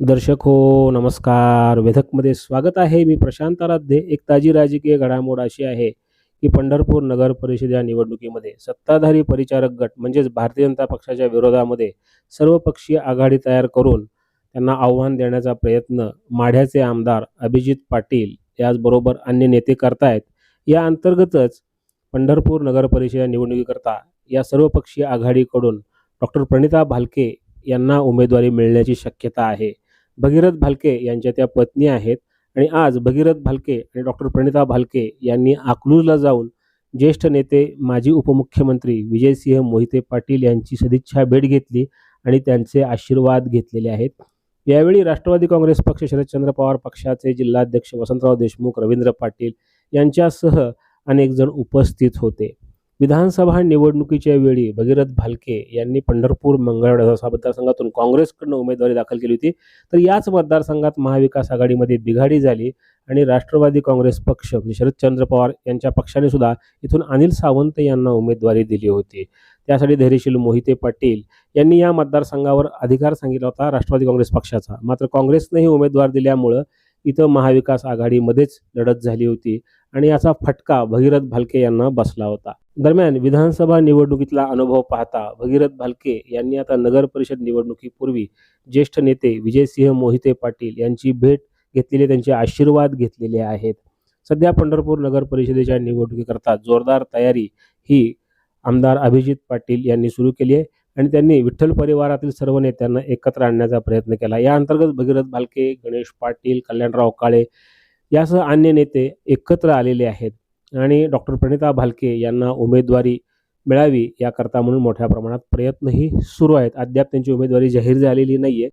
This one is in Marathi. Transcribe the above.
दर्शक हो नमस्कार. वेधकमध्ये स्वागत आहे. मी प्रशांत आराध्ये. एक ताजी राजकीय घडामोड अशी आहे की पंढरपूर नगर परिषद या निवडणुकीमध्ये सत्ताधारी परिचारक गट म्हणजेच भारतीय जनता पक्षाच्या विरोधामध्ये सर्वपक्षीय आघाडी तयार करून त्यांना आव्हान देण्याचा प्रयत्न माढ्याचे आमदार अभिजित पाटील याचबरोबर अन्य नेते करतायत. या अंतर्गतच पंढरपूर नगर परिषद या निवडणुकीकरता या सर्वपक्षीय आघाडीकडून डॉक्टर प्रणिता भालके यांना उमेदवारी मिळण्याची शक्यता आहे. भगीरथ भालके यांच्या त्या पत्नी आहेत. आणि आज भगीरथ भालके आणि डॉक्टर प्रणिता भालके यांनी अकलूजला जाऊन ज्येष्ठ नेते माजी उपमुख्यमंत्री विजयसिंह मोहिते पाटील यांची सदिच्छा भेट घेतली आणि त्यांचे आशीर्वाद घेतलेले आहेत. यावेळी राष्ट्रवादी काँग्रेस पक्ष शरदचंद्र पवार पक्षाचे जिल्हाध्यक्ष वसंतराव देशमुख रवींद्र पाटील यांच्यासह अनेक जण उपस्थित होते. विधानसभा निवडणुकीच्या वेळी भगीरथ भालके यांनी पंढरपूर मंगळवेढा मतदारसंघातून काँग्रेसकडून उमेदवारी दाखल केली होती. तर याच मतदारसंघात महाविकास आघाडीमध्ये बिघाडी झाली आणि राष्ट्रवादी काँग्रेस पक्ष म्हणजे शरदचंद्र पवार यांच्या पक्षाने सुद्धा इथून अनिल सावंत यांना उमेदवारी दिली होती. त्यासाठी धैर्यशील मोहिते पाटील यांनी या मतदारसंघावर अधिकार सांगितला होता राष्ट्रवादी काँग्रेस पक्षाचा. मात्र काँग्रेसनेही उमेदवार दिल्यामुळं इथं महाविकास आघाडीमध्येच लढत झाली होती आणि याचा फटका भगीरथ भालके यांना बसला होता. दरम्यान विधानसभा निवडणुकीतला अनुभव पाहता भगीरथ भालके यांनी आता नगर परिषद निवडणुकीपूर्वी ज्येष्ठ नेते विजयसिंह मोहिते पाटील यांची भेट घेतलेले त्यांचे आशीर्वाद घेतलेले आहेत. सध्या पंढरपूर नगर परिषदेच्या निवडणुकीकरता जोरदार तयारी ही आमदार अभिजित पाटील यांनी सुरू केली आहे आणि त्यांनी विठ्ठल परिवारातील सर्व नेत्यांना एकत्र आणण्याचा प्रयत्न केला. या अंतर्गत भगीरथ भालके गणेश पाटील कल्याणराव काळे यासह अन्य नेते एकत्र आलेले आहेत. आणि डॉक्टर प्रणिता भालके यांना उमेदवारी मिळावी याकरता म्हणून मोठ्या प्रमाणात प्रयत्नही सुरू आहेत. अद्याप त्यांची उमेदवारी जाहीर झालेली नाही आहे